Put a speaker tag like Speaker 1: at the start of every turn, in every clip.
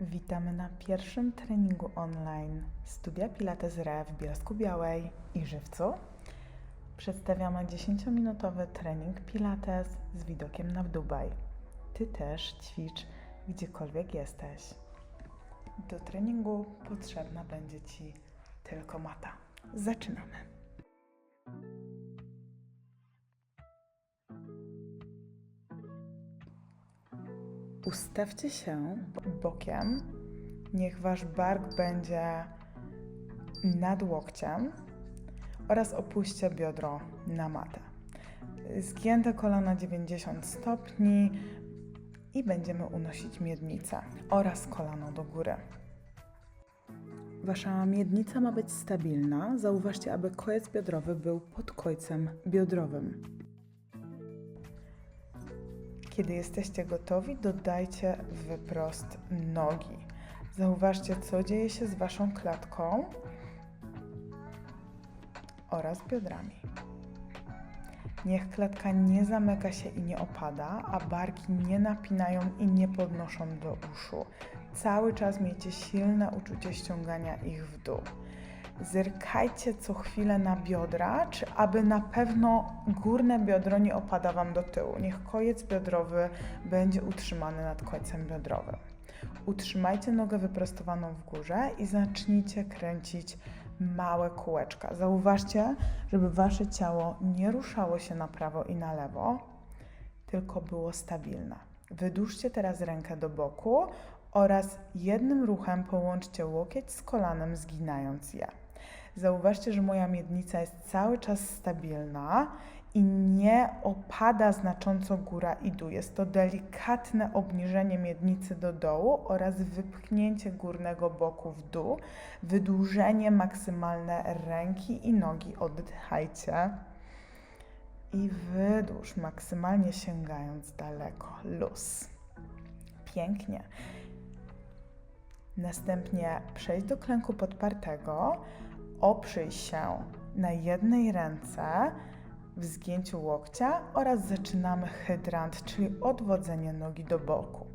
Speaker 1: Witamy na pierwszym treningu online Studia Pilates Re w Bielsku Białej i Żywcu. Przedstawiamy 10-minutowy trening Pilates z widokiem na Dubaj. Ty też ćwicz gdziekolwiek jesteś. Do treningu potrzebna będzie Ci tylko mata. Zaczynamy. Ustawcie się bokiem. Niech wasz bark będzie nad łokciem oraz opuśćcie biodro na matę. Zgięte kolana 90 stopni i będziemy unosić miednicę oraz kolano do góry. Wasza miednica ma być stabilna. Zauważcie, aby kojec biodrowy był pod kojcem biodrowym. Kiedy jesteście gotowi, dodajcie wyprost nogi. Zauważcie, co dzieje się z waszą klatką oraz biodrami. Niech klatka nie zamyka się i nie opada, a barki nie napinają i nie podnoszą do uszu. Cały czas miejcie silne uczucie ściągania ich w dół. Zerkajcie co chwilę na biodra, czy aby na pewno górne biodro nie opada Wam do tyłu. Niech kojec biodrowy będzie utrzymany nad końcem biodrowym. Utrzymajcie nogę wyprostowaną w górze i zacznijcie kręcić małe kółeczka. Zauważcie, żeby Wasze ciało nie ruszało się na prawo i na lewo, tylko było stabilne. Wydłużcie teraz rękę do boku oraz jednym ruchem połączcie łokieć z kolanem, zginając je. Zauważcie, że moja miednica jest cały czas stabilna i nie opada znacząco góra i dół. Jest to delikatne obniżenie miednicy do dołu oraz wypchnięcie górnego boku w dół, wydłużenie maksymalne ręki i nogi. Oddychajcie i wydłuż, maksymalnie sięgając daleko. Luz. Pięknie. Następnie przejdź do klęku podpartego, oprzyj się na jednej ręce w zgięciu łokcia oraz zaczynamy hydrant, czyli odwodzenie nogi do boku.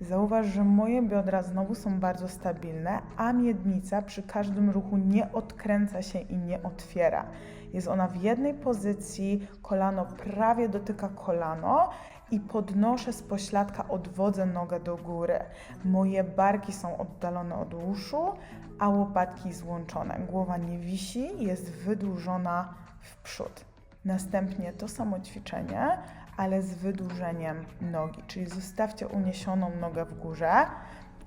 Speaker 1: Zauważ, że moje biodra znowu są bardzo stabilne, a miednica przy każdym ruchu nie odkręca się i nie otwiera. Jest ona w jednej pozycji, kolano prawie dotyka kolano i podnoszę z pośladka, odwodzę nogę do góry. Moje barki są oddalone od uszu, a łopatki złączone. Głowa nie wisi, jest wydłużona w przód. Następnie to samo ćwiczenie, ale z wydłużeniem nogi, czyli zostawcie uniesioną nogę w górze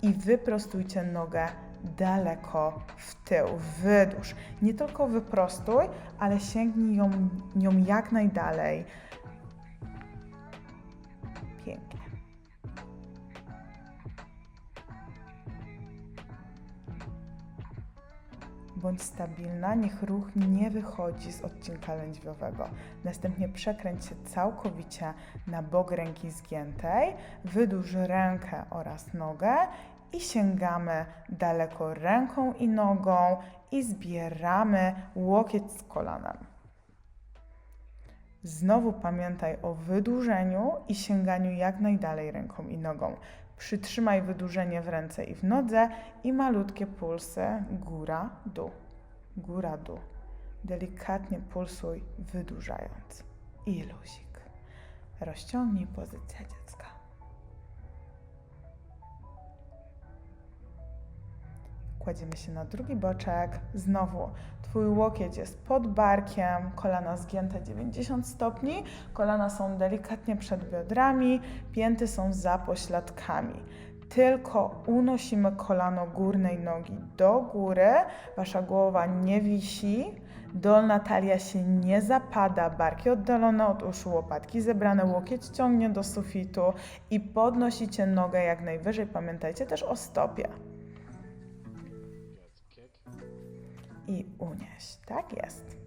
Speaker 1: i wyprostujcie nogę daleko w tył, wydłuż. Nie tylko wyprostuj, ale sięgnij ją, nią jak najdalej. Bądź stabilna, niech ruch nie wychodzi z odcinka lędźwiowego. Następnie przekręć się całkowicie na bok ręki zgiętej, wydłuż rękę oraz nogę i sięgamy daleko ręką i nogą i zbieramy łokieć z kolanem. Znowu pamiętaj o wydłużeniu i sięganiu jak najdalej ręką i nogą. Przytrzymaj wydłużenie w ręce i w nodze i malutkie pulsy góra, dół, góra, dół. Delikatnie pulsuj, wydłużając. I luzik. Rozciągnij pozycję dziecka. Kładziemy się na drugi boczek. Znowu Twój łokieć jest pod barkiem, kolana zgięte 90 stopni, kolana są delikatnie przed biodrami, pięty są za pośladkami. Tylko unosimy kolano górnej nogi do góry, wasza głowa nie wisi, dolna talia się nie zapada, barki oddalone od uszu, łopatki zebrane, łokieć ciągnie do sufitu i podnosicie nogę jak najwyżej. Pamiętajcie też o stopie. I unieś. Tak jest.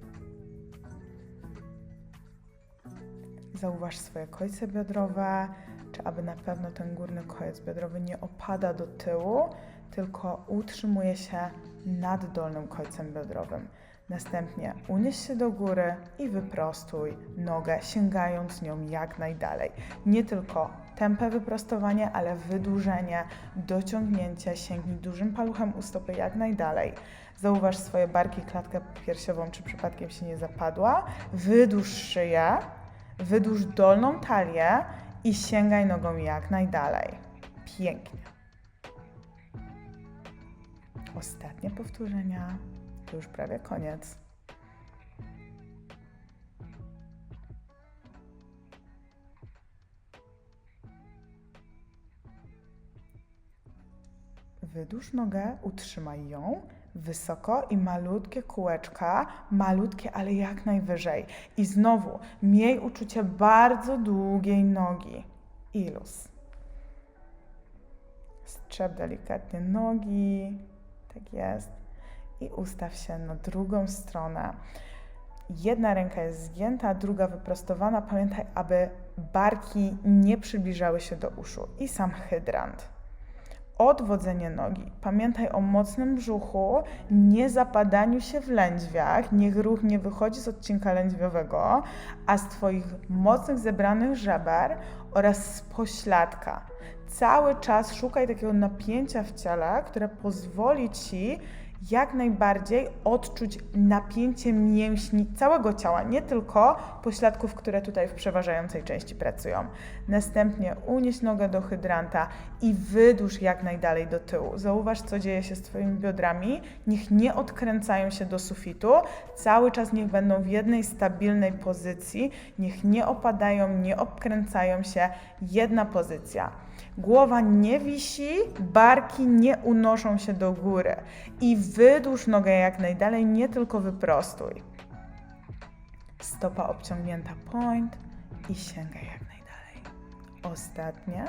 Speaker 1: Zauważ swoje kojce biodrowe, czy aby na pewno ten górny kojec biodrowy nie opada do tyłu, tylko utrzymuje się nad dolnym kojcem biodrowym. Następnie unieś się do góry i wyprostuj nogę, sięgając nią jak najdalej. Nie tylko Tempe wyprostowanie, ale wydłużenie, dociągnięcie, sięgnij dużym paluchem u stopy jak najdalej. Zauważ swoje barki, klatkę piersiową, czy przypadkiem się nie zapadła. Wydłuż szyję, wydłuż dolną talię i sięgaj nogą jak najdalej. Pięknie. Ostatnie powtórzenia. To już prawie koniec. Wydłuż nogę, utrzymaj ją wysoko i malutkie kółeczka, malutkie, ale jak najwyżej. I znowu miej uczucie bardzo długiej nogi. I luz. Strzep delikatnie nogi. Tak jest. I ustaw się na drugą stronę. Jedna ręka jest zgięta, druga wyprostowana. Pamiętaj, aby barki nie przybliżały się do uszu. I sam hydrant. Odwodzenie nogi. Pamiętaj o mocnym brzuchu, nie zapadaniu się w lędźwiach. Niech ruch nie wychodzi z odcinka lędźwiowego, a z Twoich mocnych zebranych żeber oraz z pośladka. Cały czas szukaj takiego napięcia w ciele, które pozwoli Ci jak najbardziej odczuć napięcie mięśni całego ciała, nie tylko pośladków, które tutaj w przeważającej części pracują. Następnie unieś nogę do hydranta i wydłuż jak najdalej do tyłu. Zauważ, co dzieje się z Twoimi biodrami. Niech nie odkręcają się do sufitu, cały czas niech będą w jednej stabilnej pozycji, niech nie opadają, nie obkręcają się. Jedna pozycja. Głowa nie wisi, barki nie unoszą się do góry. I wydłuż nogę jak najdalej, nie tylko wyprostuj. Stopa obciągnięta point i sięgaj jak najdalej. Ostatnie.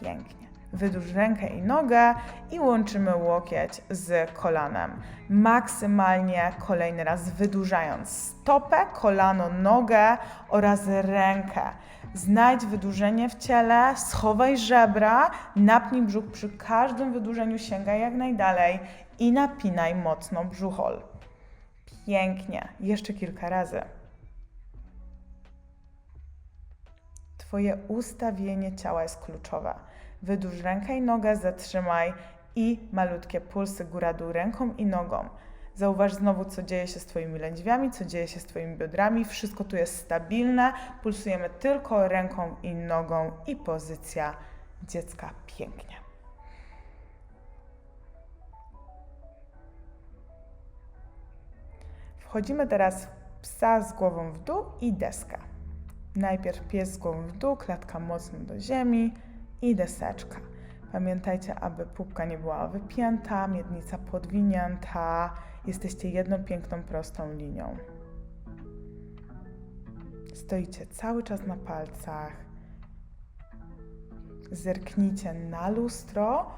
Speaker 1: Pięknie. Wydłuż rękę i nogę i łączymy łokieć z kolanem. Maksymalnie kolejny raz wydłużając stopę, kolano, nogę oraz rękę. Znajdź wydłużenie w ciele, schowaj żebra, napnij brzuch przy każdym wydłużeniu, sięgaj jak najdalej i napinaj mocno brzuchol. Pięknie. Jeszcze kilka razy. Twoje ustawienie ciała jest kluczowe. Wydłuż rękę i nogę, zatrzymaj i malutkie pulsy góra-dół ręką i nogą. Zauważ znowu, co dzieje się z Twoimi lędźwiami, co dzieje się z Twoimi biodrami. Wszystko tu jest stabilne. Pulsujemy tylko ręką i nogą i pozycja dziecka pięknie. Wchodzimy teraz psa z głową w dół i deska. Najpierw pies z głową w dół, klatka mocno do ziemi i deseczka. Pamiętajcie, aby pupka nie była wypięta, miednica podwinięta. Jesteście jedną piękną, prostą linią. Stoicie cały czas na palcach. Zerknijcie na lustro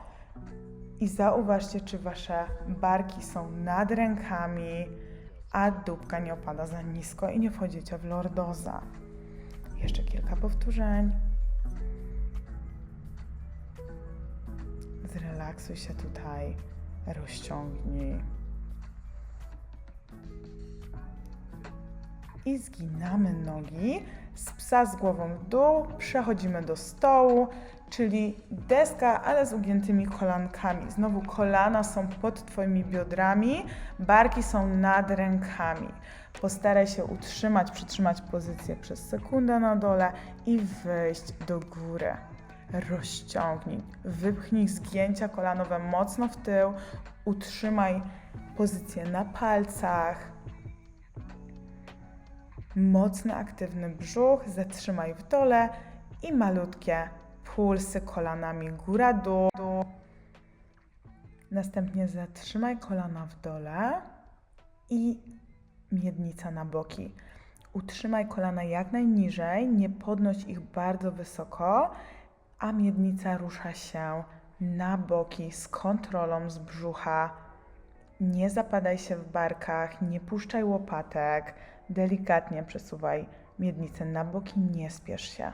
Speaker 1: i zauważcie, czy wasze barki są nad rękami, a dupka nie opada za nisko i nie wchodzicie w lordoza. Jeszcze kilka powtórzeń. Zrelaksuj się tutaj, rozciągnij. I zginamy nogi. Z psa z głową w dół przechodzimy do stołu, czyli deska, ale z ugiętymi kolankami. Znowu kolana są pod Twoimi biodrami, barki są nad rękami. Postaraj się utrzymać, przytrzymać pozycję przez sekundę na dole i wyjść do góry rozciągnij, wypchnij zgięcia kolanowe mocno w tył, utrzymaj pozycję na palcach, mocny, aktywny brzuch, zatrzymaj w dole i malutkie pulsy kolanami góra-dół. Następnie zatrzymaj kolana w dole i miednica na boki. Utrzymaj kolana jak najniżej, nie podnoś ich bardzo wysoko a miednica rusza się na boki z kontrolą z brzucha. Nie zapadaj się w barkach, nie puszczaj łopatek, delikatnie przesuwaj miednicę na boki, nie spiesz się.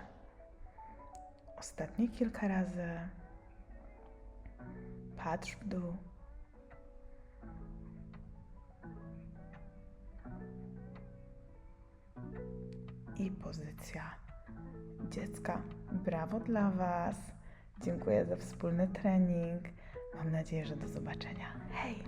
Speaker 1: Ostatnie kilka razy. Patrz w dół. I pozycja dziecka. Brawo dla Was. Dziękuję za wspólny trening. Mam nadzieję, że do zobaczenia. Hej!